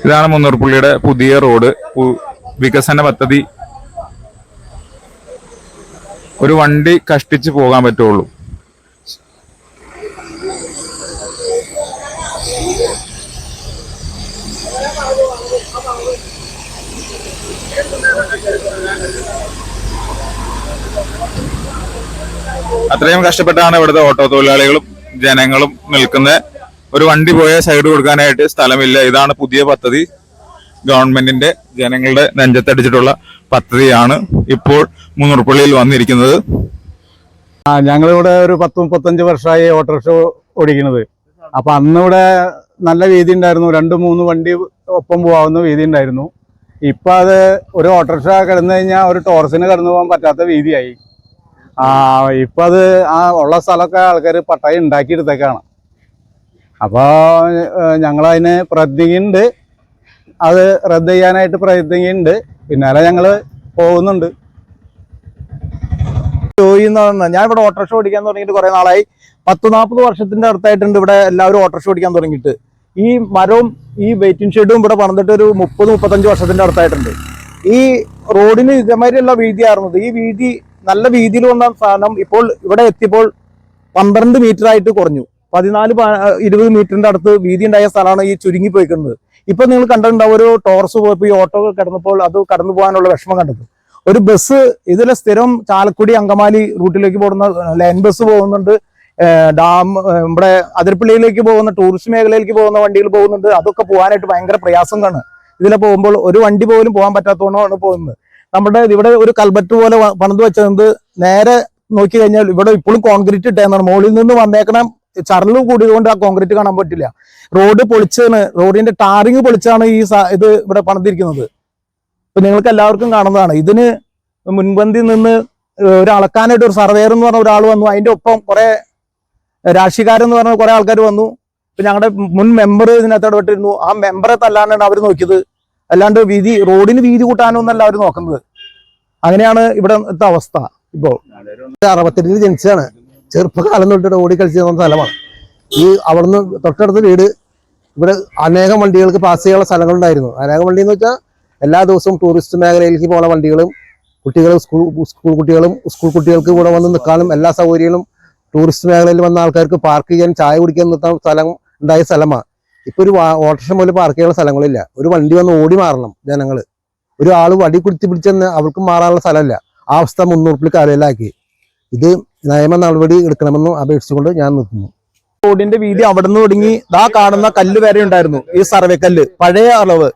ഇതാണ് മുന്നൂർപ്പുള്ളിയുടെ പുതിയ റോഡ്. വികസന പദ്ധതി. ഒരു വണ്ടി കഷ്ടിച്ച് പോകാൻ പറ്റുള്ളൂ. അത്രയും കഷ്ടപ്പെട്ടാണ് ഇവിടുത്തെ ഓട്ടോ തൊഴിലാളികളും ജനങ്ങളും നിൽക്കുന്നത്. ഒരു വണ്ടി പോയ സൈഡ് കൊടുക്കാനായിട്ട് സ്ഥലമില്ല. ഇതാണ് പുതിയ പദ്ധതി. ഗവൺമെന്റിന്റെ ജനങ്ങളുടെ നെഞ്ചത്തടിച്ചിട്ടുള്ള പദ്ധതിയാണ് ഇപ്പോൾ മുന്നൂർപ്പള്ളിയിൽ വന്നിരിക്കുന്നത്. ആ ഞങ്ങളിവിടെ ഒരു പത്ത് മുപ്പത്തഞ്ച് വർഷമായി ഓട്ടോറിക്ഷ ഓടിക്കുന്നത്. അപ്പൊ അന്നിവിടെ നല്ല വീതി ഉണ്ടായിരുന്നു. രണ്ട് മൂന്ന് വണ്ടി ഒപ്പം പോകാവുന്ന വീതി ഉണ്ടായിരുന്നു. ഇപ്പൊ അത് ഒരു ഓട്ടോറിക്ഷ കിടന്നു കഴിഞ്ഞാൽ ഒരു ടോറസിന് കടന്നു പോകാൻ പറ്റാത്ത വീതിയായി. ആ ഇപ്പൊ അത് ആ ഉള്ള സ്ഥലമൊക്കെ ആൾക്കാർ പട്ടായി ഉണ്ടാക്കിയെടുത്തേക്കാണ്. അപ്പോൾ ഞങ്ങളതിന് പ്രയത്നിക്കുന്നുണ്ട്. അത് റദ്ദ് ചെയ്യാനായിട്ട് പ്രയത്നിക്കുന്നുണ്ട്. പിന്നാലെ ഞങ്ങൾ പോകുന്നുണ്ട്. ചോദിക്കുന്നതെന്ന് ഞാൻ ഇവിടെ ഓട്ടോറിക്ഷ ഓടിക്കാൻ തുടങ്ങിയിട്ട് കുറേ നാളായി. പത്ത് നാൽപ്പത് വർഷത്തിന്റെ അടുത്തായിട്ടുണ്ട് ഇവിടെ എല്ലാവരും ഓട്ടോറിക്ഷ ഓടിക്കാൻ തുടങ്ങിയിട്ട്. ഈ മരവും ഈ വെയിറ്റിംഗ് ഷെഡും ഇവിടെ പറഞ്ഞിട്ട് ഒരു മുപ്പത് മുപ്പത്തഞ്ച് വർഷത്തിന്റെ അടുത്തായിട്ടുണ്ട്. ഈ റോഡിന് ഇതേമാതിരിയുള്ള വീതിയായിരുന്നത് ഈ വീതി നല്ല വീതിയിൽ വന്ന സാധനം ഇപ്പോൾ ഇവിടെ എത്തിയപ്പോൾ പന്ത്രണ്ട് മീറ്റർ ആയിട്ട് കുറഞ്ഞു. പതിനാല് ഇരുപത് മീറ്ററിന്റെ അടുത്ത് വീതി ഉണ്ടായ സ്ഥലമാണ് ഈ ചുരുങ്ങി പോയിക്കുന്നത്. ഇപ്പൊ നിങ്ങൾ കണ്ടിട്ടുണ്ടാവും ഒരു ടോർസ് പോയപ്പോൾ ഈ ഓട്ടോ കിടന്നപ്പോൾ അത് കടന്നു പോകാനുള്ള വിഷമം കണ്ടത്. ഒരു ബസ് ഇതിലെ സ്ഥിരം ചാലക്കുടി അങ്കമാലി റൂട്ടിലേക്ക് പോകുന്ന ലൈൻ ബസ് പോകുന്നുണ്ട്. ഡാം നമ്മുടെ ഇവിടെ അതിരപ്പള്ളിയിലേക്ക് പോകുന്ന ടൂറിസ്റ്റ് മേഖലയിലേക്ക് പോകുന്ന വണ്ടികൾ പോകുന്നുണ്ട്. അതൊക്കെ പോകാനായിട്ട് ഭയങ്കര പ്രയാസം കാണും. ഇതിലെ പോകുമ്പോൾ ഒരു വണ്ടി പോലും പോകാൻ പറ്റാത്തതുകൊണ്ടാണ് പോകുന്നത്. നമ്മുടെ ഇവിടെ ഒരു കൽബറ്റ് പോലെ പണിത് വെച്ചത് നേരെ നോക്കി കഴിഞ്ഞാൽ ഇവിടെ ഇപ്പോഴും കോൺക്രീറ്റ് ഇട്ടേന്നാണ്. മുകളിൽ നിന്ന് വന്നേക്കണം ചരൽ കൂടിയതുകൊണ്ട് ആ കോൺക്രീറ്റ് കാണാൻ പറ്റില്ല. റോഡ് പൊളിച്ചാണ് റോഡിന്റെ ടാറിങ് പൊളിച്ചാണ് ഈ ഇത് ഇവിടെ പണിതിരിക്കുന്നത്. ഇപ്പൊ നിങ്ങൾക്ക് എല്ലാവർക്കും കാണുന്നതാണ്. ഇതിന് മുൻപന്തി നിന്ന് ഒരു അളക്കാനായിട്ട് ഒരു സർവേയർ എന്ന് പറഞ്ഞ ഒരാൾ വന്നു. അതിന്റെ ഒപ്പം കുറെ രാഷ്ട്രീയക്കാരെന്ന് പറഞ്ഞ കുറെ ആൾക്കാർ വന്നു. ഇപ്പൊ ഞങ്ങളുടെ മുൻ മെമ്പർ ഇതിനകത്ത് ഇടപെട്ടിരുന്നു. ആ മെമ്പറെ തല്ലാനാണ് അവർ നോക്കിയത്. അല്ലാണ്ട് വീതി റോഡിന് വീതി കൂട്ടാനോ എന്നല്ല അവർ നോക്കുന്നത്. അങ്ങനെയാണ് ഇവിടത്തെ അവസ്ഥ ഇപ്പോ അറുപത്തെട്ടിൽ ജനിച്ചതാണ്. ചെറുപ്പകാലം തൊട്ട് ഓടി കളിച്ച് തന്ന സ്ഥലമാണ്. ഈ അവിടുന്ന് തൊട്ടടുത്ത വീട് ഇവിടെ അനേകം വണ്ടികൾക്ക് പാസ് ചെയ്യാനുള്ള സ്ഥലങ്ങളുണ്ടായിരുന്നു. അനേകം വണ്ടി എന്ന് വെച്ചാൽ എല്ലാ ദിവസവും ടൂറിസ്റ്റ് മേഖലയിലേക്ക് പോകുന്ന വണ്ടികളും കുട്ടികളും സ്കൂൾ സ്കൂൾ കുട്ടികളും സ്കൂൾ കുട്ടികൾക്ക് ഇവിടെ വന്ന് നിൽക്കാനും എല്ലാ സൗകര്യങ്ങളും ടൂറിസ്റ്റ് മേഖലയിൽ വന്ന ആൾക്കാർക്ക് പാർക്ക് ചെയ്യാൻ ചായ കുടിക്കാൻ നിർത്താൻ സ്ഥലം ഉണ്ടായ സ്ഥലമാണ്. ഇപ്പൊ ഒരു ഓട്ടോഷം പോലും പാർക്ക് ചെയ്യാനുള്ള സ്ഥലങ്ങളില്ല. ഒരു വണ്ടി വന്ന് ഓടി മാറണം ജനങ്ങൾ ഒരാൾ വടി കുത്തി പിടിച്ചെന്ന് അവർക്ക് മാറാനുള്ള സ്ഥലമില്ല. ആ അവസ്ഥ മുന്നൂറുപ്പിൽ കാലയിലാക്കി ഇത് നിയമ നടപടി എടുക്കണമെന്ന് അപേക്ഷിച്ചുകൊണ്ട് ഞാൻ നിൽക്കുന്നു. റോഡിന്റെ വീതി അവിടുന്ന് തുടങ്ങി ദാ കാണുന്ന കല്ല് വരെ ഉണ്ടായിരുന്നു ഈ സർവേ കല്ല്. പഴയ അളവ്.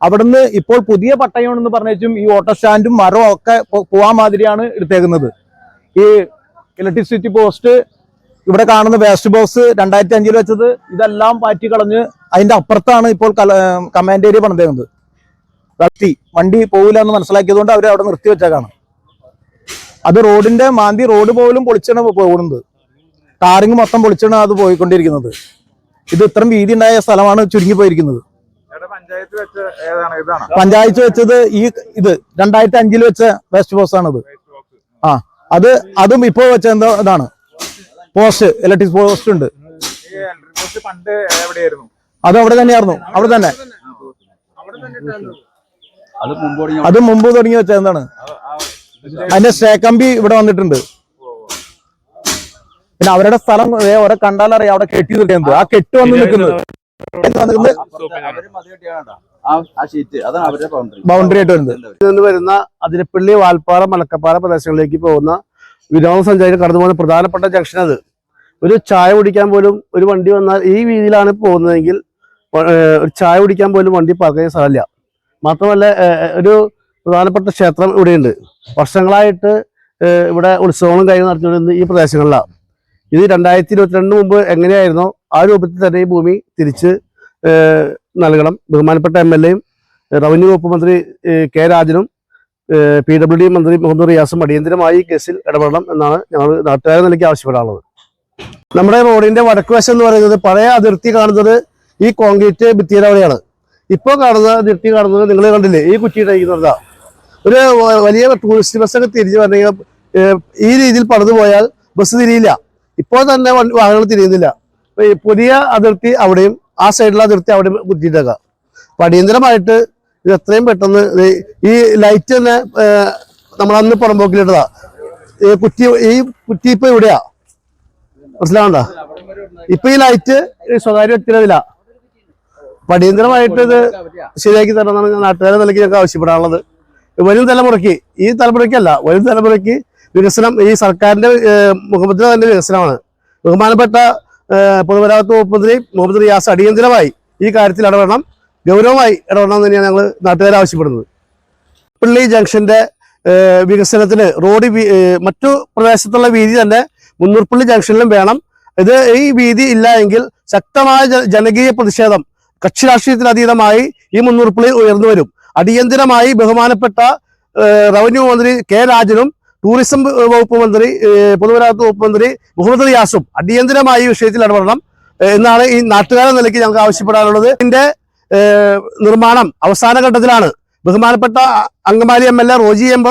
അവിടുന്ന് ഇപ്പോൾ പുതിയ പട്ടയം എന്ന് പറഞ്ഞും ഈ ഓട്ടോ സ്റ്റാൻഡും മരവും ഒക്കെ പോവാൻ മാതിരിയാണ് എടുത്തേക്കുന്നത്. ഈ ഇലക്ട്രിസിറ്റി പോസ്റ്റ് ഇവിടെ കാണുന്ന വേസ്റ്റ് ബോക്സ് രണ്ടായിരത്തി അഞ്ചിൽ വെച്ചത് ഇതെല്ലാം പാറ്റി കളഞ്ഞ് അതിന്റെ അപ്പുറത്താണ് ഇപ്പോൾ കമാൻഡ് ഏരിയ പണിതേക്കുന്നത്. വെട്ടി വണ്ടി പോകില്ല എന്ന് മനസ്സിലാക്കിയതുകൊണ്ട് അവർ അവിടെ നിർത്തി വെച്ചേക്കാണ്. അത് റോഡിന്റെ മാന്തി റോഡ് പോലും പൊളിച്ചാണ് പോകുന്നത്. ടാറിങ് മൊത്തം പൊളിച്ചാണ് അത് പോയിക്കൊണ്ടിരിക്കുന്നത്. ഇത് ഇത്രയും വീതി ഉണ്ടായ സ്ഥലമാണ് ചുരുങ്ങി പോയിരിക്കുന്നത്. പഞ്ചായത്ത് വെച്ച ഏതാണ്? പഞ്ചായത്ത് വെച്ചത് ഈ ഇത് രണ്ടായിരത്തി അഞ്ചിൽ വെച്ച വേസ്റ്റ് ബോക്സ് ആണത്. ആ അത് അതും ഇപ്പോൾ വെച്ച എന്താ ഇതാണ്? പോസ്റ്റ് ഇലക്ട്രിക് പോസ്റ്റ് ഉണ്ട്. ഈ ഇലക്ട്രിക് പോസ്റ്റ് പണ്ട് എവിടെയായിരുന്നു? അത് അവിടെ തന്നെയായിരുന്നു. അവിടെ തന്നെ. അത് മുമ്പ് തുടങ്ങി വെച്ച എന്താണ്? അതിന്റെ സ്റ്റേ കമ്പി ഇവിടെ വന്നിട്ടുണ്ട്. പിന്നെ അവരുടെ സ്ഥലം ഓരോ കണ്ടാൽ കണ്ടാലറിയാം അവിടെ കെട്ടി നിൽക്കുന്നത്. ആ കെട്ട് വന്ന് നിൽക്കുന്നത്. ബൗണ്ടറി ബൗണ്ടറി ആയിട്ട് വരുന്നത്. വരുന്ന അതിരപ്പള്ളി വാൽപ്പാറ മലക്കപ്പാറ പ്രദേശങ്ങളിലേക്ക് പോകുന്ന വിനോദസഞ്ചാരികൾ കടന്നു പോകുന്ന പ്രധാനപ്പെട്ട ജംഗ്ഷൻ അത്. ഒരു ചായ കുടിക്കാൻ പോലും ഒരു വണ്ടി വന്നാൽ ഈ രീതിയിലാണ് പോകുന്നതെങ്കിൽ ഒരു ചായ കുടിക്കാൻ പോലും വണ്ടി പാർക്ക് ചെയ്യാൻ സ്ഥലമില്ല മാത്രമല്ല ഒരു പ്രധാനപ്പെട്ട ക്ഷേത്രം ഇവിടെയുണ്ട്. വർഷങ്ങളായിട്ട് ഇവിടെ ഉത്സവങ്ങളും കാര്യങ്ങൾ നടത്തിക്കൊണ്ടിരുന്നത് ഈ പ്രദേശങ്ങളിലാണ്. ഇത് രണ്ടായിരത്തി ഇരുപത്തിരണ്ട് മുമ്പ് എങ്ങനെയായിരുന്നോ ആ രൂപത്തിൽ തന്നെ ഈ ഭൂമി തിരിച്ച് നൽകണം. ബഹുമാനപ്പെട്ട എം എൽ എയും റവന്യൂ വകുപ്പ് മന്ത്രി കെ രാജനും പി ഡബ്ല്യു ഡി മന്ത്രി മുഹമ്മദ് റിയാസും അടിയന്തരമായി കേസിൽ ഇടപെടണം എന്നാണ് ഞങ്ങൾ നാട്ടുകാരെ നിലയ്ക്ക് ആവശ്യപ്പെടാനുള്ളത് നമ്മുടെ റോഡിന്റെ വടക്ക് വശം എന്ന് പറയുന്നത് പഴയ അതിർത്തി കാണുന്നത് ഈ കോൺക്രീറ്റ് ഭിത്തിയുടെ ഇപ്പോൾ കാണുന്ന അതിർത്തി കാണുന്നത് നിങ്ങൾ കണ്ടില്ലേ? ഈ കുറ്റിയിട്ടിരിക്കുന്നതാ ഒരു വലിയ ടൂറിസ്റ്റ് ബസ്സൊക്കെ തിരിഞ്ഞു പറഞ്ഞാൽ ഈ രീതിയിൽ പണിതു പോയാൽ ബസ് തിരിയില്ല. ഇപ്പോൾ തന്നെ വാഹനങ്ങൾ തിരിയുന്നില്ല. പുതിയ അതിർത്തി അവിടെയും ആ സൈഡിലെ അതിർത്തി അവിടെയും കുത്തിയിട്ടേക്കാം. അപ്പൊ അടിയന്തരമായിട്ട് ഇത് എത്രയും പെട്ടെന്ന് ഈ ലൈറ്റ് തന്നെ നമ്മളന്ന് പുറമ്പോക്കിലിട്ടതാ ഈ കുറ്റി ഈ കുറ്റി ഇപ്പൊ ഇവിടെയാ. മനസ്സിലാവണ്ട? ഇപ്പൊ ഈ ലൈറ്റ് സ്വകാര്യ വ്യക്തിയിലതില്ല അടിയന്തരമായിട്ട് ഇത് ശരിയാക്കി തരണമെന്നാണ് ഞാൻ നാട്ടുകാരെ നിലയ്ക്ക് ഞങ്ങൾക്ക് ആവശ്യപ്പെടാനുള്ളത്. വരും തലമുറയ്ക്ക് ഈ തലമുറയ്ക്കല്ല വരും തലമുറയ്ക്ക് വികസനം ഈ സർക്കാരിന്റെ മുഖമന്ത്രി തന്നെ വികസനമാണ്. ബഹുമാനപ്പെട്ട പൊതുമരാമത്ത് വകുപ്പ് മുഹമ്മദ് റിയാസ് അടിയന്തരമായി ഈ കാര്യത്തിൽ ഇടപെടണം. ഗൗരവമായി ഇടപെടണം തന്നെയാണ് ഞങ്ങൾ നാട്ടുകാർ ആവശ്യപ്പെടുന്നത്. പള്ളി ജംഗ്ഷന്റെ വികസനത്തിന് റോഡ് മറ്റു പ്രദേശത്തുള്ള വീതി തന്നെ മുന്നൂർപ്പള്ളി ജംഗ്ഷനിലും വേണം. ഇത് ഈ വീതി ഇല്ല എങ്കിൽ ശക്തമായ ജനകീയ പ്രതിഷേധം കക്ഷി രാഷ്ട്രീയത്തിന് അതീതമായി ഈ മുന്നൂർപ്പള്ളി ഉയർന്നു വരും. അടിയന്തരമായി ബഹുമാനപ്പെട്ട റവന്യൂ മന്ത്രി കെ രാജനും ടൂറിസം വകുപ്പ് മന്ത്രി പൊതുമരാമത്ത് വകുപ്പ് മന്ത്രി മുഹമ്മദ് റിയാസും അടിയന്തിരമായി ഈ വിഷയത്തിൽ ഇടപെടണം. എന്നാണ് ഈ നാട്ടുകാരെ നിലയ്ക്ക് ഞങ്ങൾക്ക് ആവശ്യപ്പെടാനുള്ളത്. ഇതിന്റെ നിർമ്മാണം അവസാന ഘട്ടത്തിലാണ്. ബഹുമാനപ്പെട്ട Angamaly M L A Roji M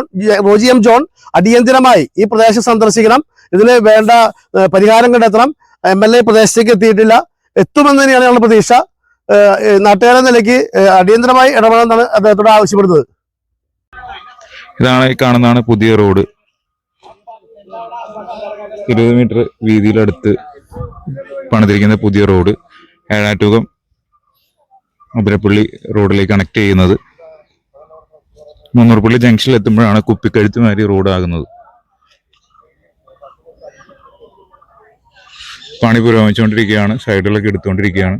Roji M John അടിയന്തിരമായി ഈ പ്രദേശം സന്ദർശിക്കണം. ഇതിന് വേണ്ട പരിഹാരം കണ്ടെത്തണം. എം എൽ എ പ്രദേശത്തേക്ക് എത്തിയിട്ടില്ല. എത്തുമെന്ന് തന്നെയാണ് ഞങ്ങളുടെ പ്രതീക്ഷ. നാട്ടുകാരെ നിലയ്ക്ക് അടിയന്തരമായി ഇടപെടണമെന്നാണ് അദ്ദേഹത്തോട് ആവശ്യപ്പെടുന്നത്. ഇതാണ് ഈ കാണുന്നതാണ് പുതിയ റോഡ്. ഇരുപത് മീറ്റർ വീതിയിലടുത്ത് പണിതിരിക്കുന്ന പുതിയ റോഡ്. ഏഴാറ്റുകം മുതിരപ്പള്ളി റോഡിലേക്ക് കണക്ട് ചെയ്യുന്നത്. മുന്നൂർപ്പള്ളി ജംഗ്ഷനിൽ എത്തുമ്പോഴാണ് കുപ്പിക്കഴുത്തുമാരി റോഡാകുന്നത് പണി പുരോഗമിച്ചുകൊണ്ടിരിക്കുകയാണ് സൈഡിലൊക്കെ എടുത്തുകൊണ്ടിരിക്കുകയാണ്.